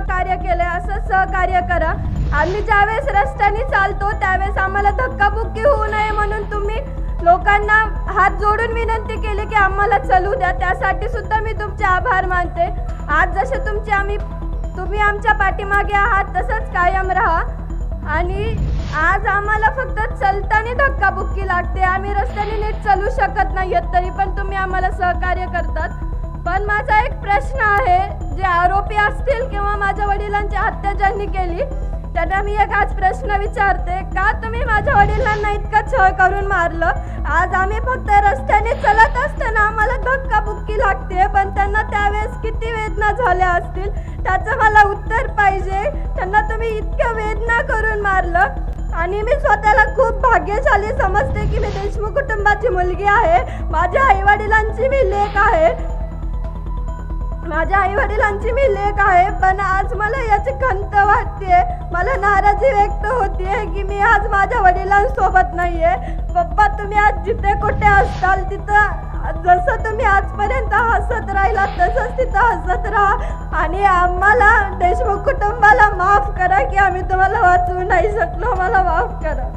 सहकार्य आहे असं सहकार्य करा. आम्ही ज्यावेळेस रस्त्याने चालतो त्यावेळेस आम्हाला धक्काबुक्की होऊ नये म्हणून तुम्ही लोकांना हात जोडून विनंती केली की आम्हाला चलू द्या. त्यासाठी सुद्धा मी तुमचे आभार मानते. आज जसे तुमचे आम्ही तुम्ही आमच्या पाठीमागे आहात तसंच कायम राहा. आणि आज आम्हाला फक्त चलताना धक्काबुक्की लागते. आम्ही रस्त्याने नीट चालू शकत नाही तरी पण तुम्ही आम्हाला सहकार्य करतात. पण माझा एक प्रश्न आहे असतील किंवा माझ्या वडिलांची हत्या ज्यांनी केली त्यांना मी एक आज प्रश्न विचारते का तुम्ही माझ्या वडिलांना इतकं छळ करून मारलं? आज आम्ही फक्त रस्त्याने चलत असताना आम्हाला धक्काबुक्की लागते पण त्यांना त्यावेळेस किती वेदना झाल्या असतील त्याचं मला उत्तर पाहिजे. त्यांना तुम्ही इतक्या वेदना करून मारलं. आणि मी स्वतःला खूप भाग्यशाली समजते की मी देशमुख कुटुंबाची मुलगी आहे. माझ्या आईवडिलांची मी लेख आहे. माझ्या आई वडिलांची मी लेख आहे पण आज मला याची खंत वाटते मला नाराजी व्यक्त होतीये की मी आज माझ्या वडिलांसोबत नाहीये. पप्पा तुम्ही आज जिथे कुठे असताल तिथं जसं तुम्ही आजपर्यंत हसत राहिला तसंच तिथं हसत राहा. आणि आम्हाला देशमुख कुटुंबाला माफ करा की आम्ही तुम्हाला वाचवू नाही शकलो. मला माफ करा.